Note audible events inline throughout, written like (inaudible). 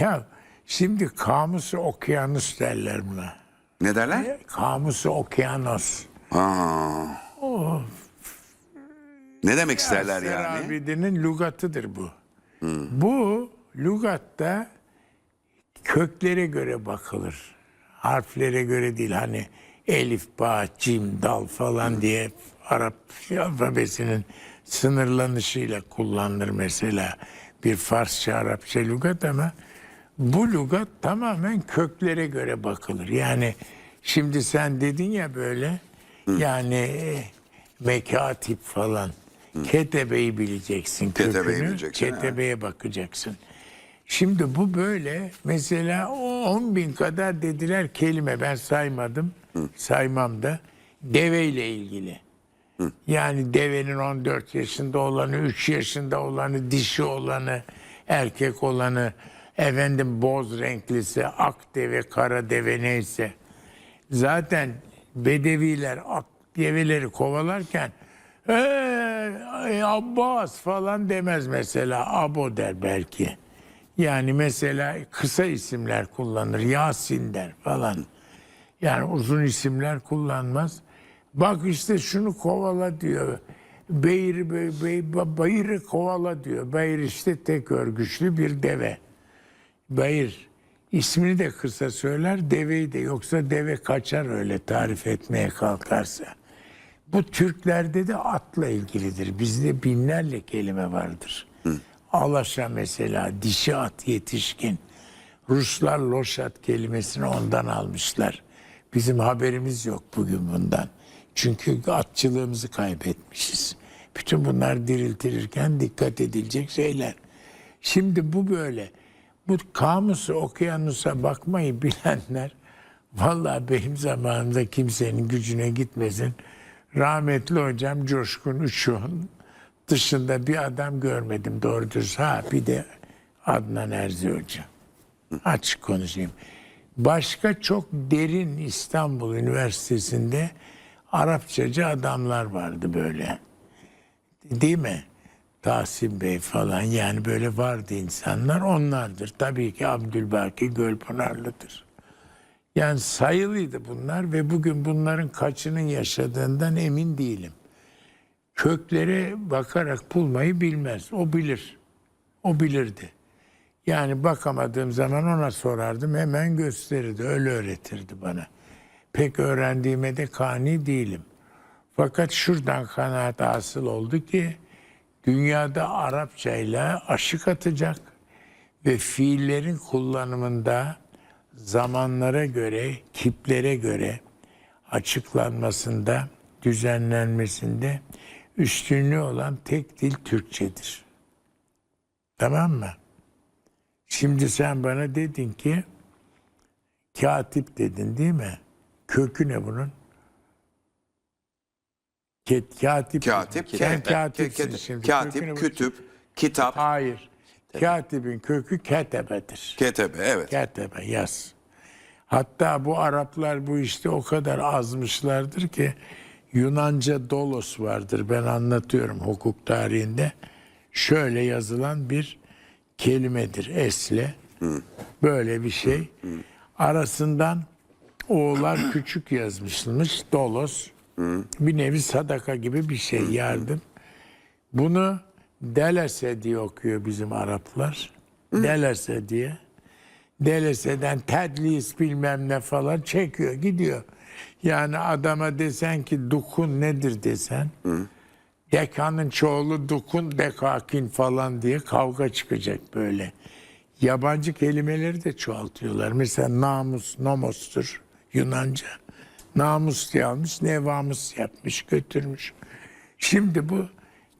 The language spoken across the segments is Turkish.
Ya şimdi kamusu okyanus derler buna. Ne derler? Kamusu okyanus. Aa. Ne demek isterler Asfer yani? Abidinin lügatıdır bu. Bu lügatta köklere göre bakılır. Harflere göre değil hani elif, ba, cim, dal falan diye Arap alfabesinin sınırlanışıyla kullanılır mesela bir Farsça, Arapça lügat ama bu lügat tamamen köklere göre bakılır. Yani şimdi sen dedin ya böyle yani e, mekatip falan. Ketebeyi bileceksin. Ketebeyi kökünü, bileceksin. Ketebeye bakacaksın. Şimdi bu böyle mesela o 10 bin kadar dediler kelime ben saymadım. Saymam da deveyle ilgili. Yani devenin 14 yaşında olanı, 3 yaşında olanı, dişi olanı, erkek olanı, efendim boz renklisi, ak deve, kara deve neyse. Zaten bedeviler ak develeri kovalarken "Hey, Abbas falan demez mesela. Abo der belki. Yani mesela kısa isimler kullanır. Yasin der falan. Yani uzun isimler kullanmaz. Bak işte şunu kovala diyor. Beyri, bey, bey, bayırı kovala diyor. Bayır işte tek örgüçlü bir deve. Bayır ismini de kısa söyler, deveyi de yoksa deve kaçar öyle tarif etmeye kalkarsa. Bu Türklerde de atla ilgilidir. Bizde binlerle kelime vardır. Alaşa mesela dişi at yetişkin. Ruslar loşat kelimesini ondan almışlar. Bizim haberimiz yok bugün bundan. Çünkü atçılığımızı kaybetmişiz. Bütün bunlar diriltilirken dikkat edilecek şeyler. Şimdi bu böyle. Bu kamusu okyanusa bakmayı bilenler vallahi benim zamanımda kimsenin gücüne gitmesin. Rahmetli hocam Coşkun Uçuk'un dışında bir adam görmedim doğru dürüst. Ha bir de Adnan Erzi Hoca. Açık konuşayım. Başka çok derin İstanbul Üniversitesi'nde Arapçacı adamlar vardı böyle. Değil mi? Tahsin Bey falan yani böyle vardı insanlar onlardır. Tabii ki Abdülbaki Gölpınarlı'dır. Yani sayılıydı bunlar ve bugün bunların kaçının yaşadığından emin değilim. Köklere bakarak bulmayı bilmez. O bilir. O bilirdi. Yani bakamadığım zaman ona sorardım hemen gösterirdi. Öyle öğretirdi bana. Pek öğrendiğime de kani değilim. Fakat şuradan kanaat hasıl oldu ki dünyada Arapçayla aşık atacak ve fiillerin kullanımında zamanlara göre, kiplere göre açıklanmasında, düzenlenmesinde üstünlüğü olan tek dil Türkçedir. Tamam mı? Şimdi sen bana dedin ki katip dedin değil mi? Kökü ne bunun? Ket, katip. Katip, Sen ke- katipsin şimdi. katip, kütüp, kitap, Hayır. Katibin kökü ketebedir. ketebe evet. Ketebe yaz. Hatta bu Araplar bu işte o kadar azmışlardır ki Yunanca dolos vardır. Ben anlatıyorum hukuk tarihinde. Şöyle yazılan bir kelimedir esle. Böyle bir şey. Arasından oğlar küçük yazmışmış. Dolos. Bir nevi sadaka gibi bir şey yardım. Bunu delese diye okuyor bizim Araplar. Delese diye. Delese'den tedlis bilmem ne falan çekiyor gidiyor. Yani adama desen ki dukun nedir desen. Dekanın çoğulu dukun dekakin falan diye kavga çıkacak böyle. Yabancı kelimeleri de çoğaltıyorlar. Mesela namus, nomostur Yunanca. Namus diye almış, nevamus yapmış, götürmüş. Şimdi bu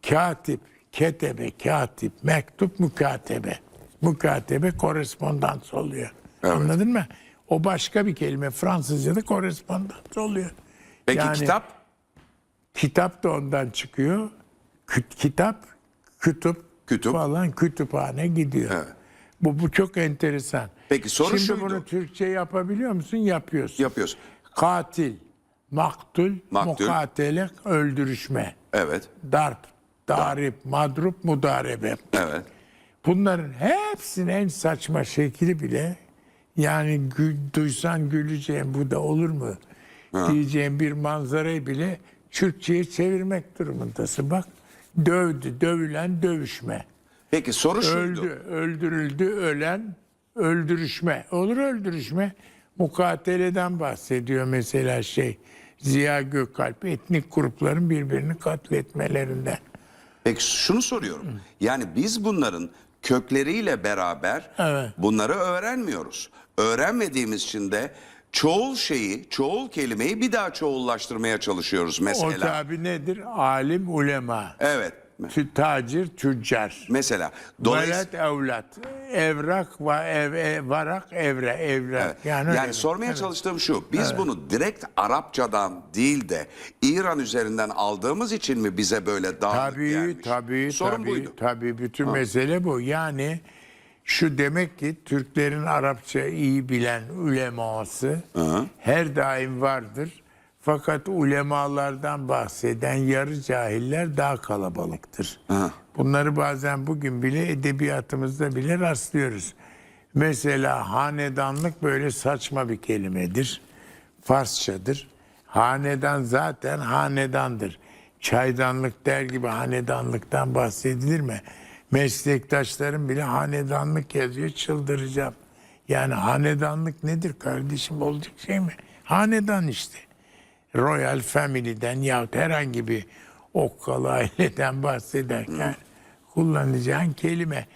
katip, ketebe, katip, mektup, mukatebe. Mukatebe korespondans oluyor. Anladın mı? O başka bir kelime. Fransızca'da korespondans oluyor. Peki Yani kitap? Kitap da ondan çıkıyor. Kü- kitap, kütüp, Kütüp. falan kütüphane gidiyor. Evet. Bu, bu çok enteresan. Peki soru Şimdi şuydu. bunu Türkçe yapabiliyor musun? Yapıyorsun. Yapıyorsun. Katil, maktul, Maktul. mukatele, öldürüşme. Evet. Darp, darip, madrup, mudarebe. Evet. Bunların hepsinin en saçma şekli bile yani gü- duysan güleceğin bu da olur mu diyeceğim bir manzarayı bile Türkçe'ye çevirmek durumundasın. Bak dövdü, dövülen dövüşme. Peki soru şuydu. Öldü, öldürüldü, ölen öldürüşme. Olur öldürüşme. Mukateleden bahsediyor mesela şey Ziya Gökalp etnik grupların birbirini katletmelerinden. Peki şunu soruyorum. Yani biz bunların kökleriyle beraber Evet. bunları öğrenmiyoruz. Öğrenmediğimiz için de çoğul şeyi, çoğul kelimeyi bir daha çoğullaştırmaya çalışıyoruz O mesela. tabi nedir? Alim, ulema, Evet. Tü- tacir, tüccar. Mesela dolayısıyla Velet, evlat, evrak, va, ev, ev- varak, evre, evrak. Evet. Yani, Yani, öyle. sormaya Evet. çalıştığım şu. Biz bunu direkt Arapçadan değil de İran üzerinden aldığımız için mi bize böyle dağınık Tabii gelmiş? tabii Sorun tabii, buydu. tabii bütün mesele bu. Yani şu demek ki Türklerin Arapça iyi bilen uleması her daim vardır. Fakat ulemalardan bahseden yarı cahiller daha kalabalıktır. Bunları bazen bugün bile edebiyatımızda bile rastlıyoruz. Mesela hanedanlık böyle saçma bir kelimedir. Farsçadır. Hanedan zaten hanedandır. Çaydanlık der gibi hanedanlıktan bahsedilir mi? Meslektaşlarım bile hanedanlık yazıyor çıldıracağım. Yani hanedanlık nedir kardeşim olacak şey mi? Hanedan işte. Royal Family'den yahut herhangi bir okkalı aileden bahsederken kullanacağın kelime.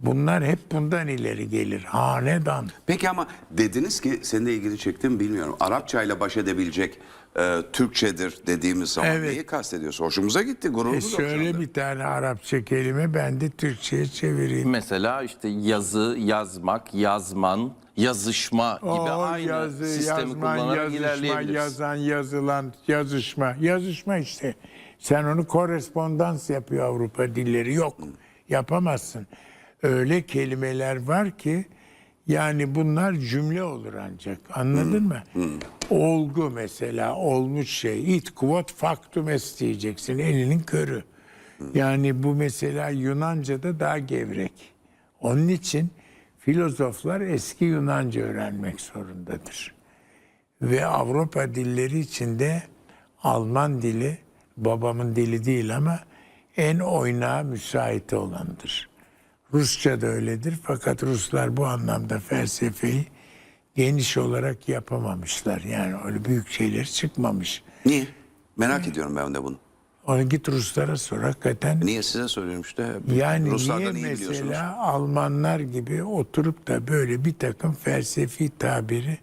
Bunlar hep bundan ileri gelir. Hanedan. Peki ama dediniz ki senin de ilgili çektim bilmiyorum. Arapça ile baş edebilecek e, Türkçedir dediğimiz zaman Evet. neyi kastediyorsun? Hoşumuza gitti, gururumuz E şöyle bir tane Arapça kelime ben de Türkçe'ye çevireyim. Mesela işte yazı, yazmak, yazman, yazışma gibi O aynı yazı, sistemi yazman, kullanarak yazışma, ilerleyebiliriz. yazan, yazılan, yazışma. Yazışma işte. Sen onu korespondans yapıyor Avrupa dilleri. Yok. Yapamazsın. Öyle kelimeler var ki yani bunlar cümle olur ancak. Anladın mı? Olgu mesela olmuş şey. It quod factum est diyeceksin. Elinin körü. Yani bu mesela Yunanca'da daha gevrek. Onun için filozoflar eski Yunanca öğrenmek zorundadır. Ve Avrupa dilleri içinde Alman dili babamın dili değil ama en oynağa müsait olandır. Rusça da öyledir fakat Ruslar bu anlamda felsefeyi geniş olarak yapamamışlar. Yani öyle büyük şeyler çıkmamış. Niye? Merak ediyorum ben de bunu. Onu git Ruslara sor hakikaten. Niye size soruyorum işte. Yani Ruslardan niye mesela Almanlar gibi oturup da böyle bir takım felsefi tabiri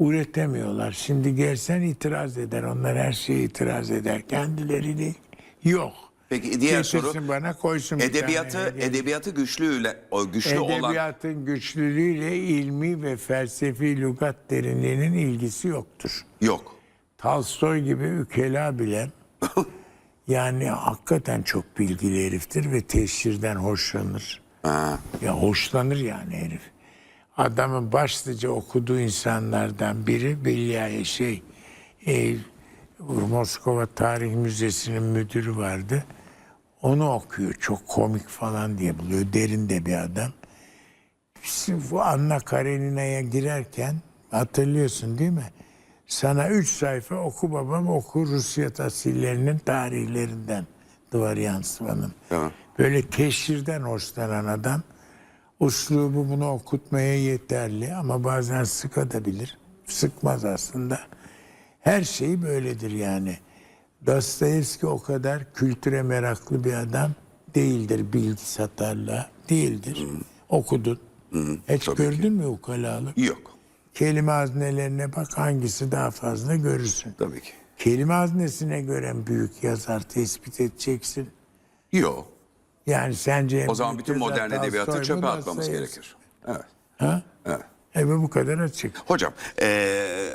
üretemiyorlar. Şimdi gelsen itiraz eder. Onlar her şeye itiraz eder. Kendileri yok. Peki diğer Getirsin soru. bana koysun bir Edebiyatı tane. edebiyatı güçlüyle o güçlü olan Edebiyatın güçlülüğüyle ilmi ve felsefi lügat derinliğinin ilgisi yoktur. yok. Tolstoy gibi ükela bile (laughs) yani hakikaten çok bilgili heriftir ve teşhirden hoşlanır. Ha. Ya hoşlanır yani herif. Adamın başlıca okuduğu insanlardan biri Bilyaya şey e, Moskova Tarih Müzesi'nin müdürü vardı. Onu okuyor. Çok komik falan diye buluyor. Derinde bir adam. Bu Anna Karenina'ya girerken hatırlıyorsun değil mi? Sana üç sayfa oku babam oku Rusya tasillerinin tarihlerinden duvar yansımanın. Tamam. Böyle teşhirden hoşlanan adam uslubu bunu okutmaya yeterli ama bazen sıkabilir. Sıkmaz aslında. Her şey böyledir yani. Dostoyevski o kadar kültüre meraklı bir adam değildir bilgi satarla. Değildir. Okudun. Hiç tabii gördün mü ukalalık? Yok. Kelime haznelerine bak hangisi daha fazla görürsün. Tabii ki. Kelime haznesine göre büyük yazar tespit edeceksin. Yok. Yani sence O zaman bütün modern edebiyatı çöpe atmamız gerekir. Evet. Ha? Evet. E bu kadar açık. Hocam, eee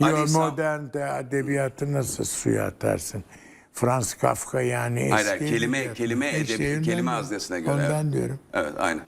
Yo, modern de edebiyatı nasıl suya atarsın? Franz Kafka yani eski Hayır, hayır, kelime edebiyat. kelime edebi, kelime haznesine göre. Ondan diyorum. Evet, aynen.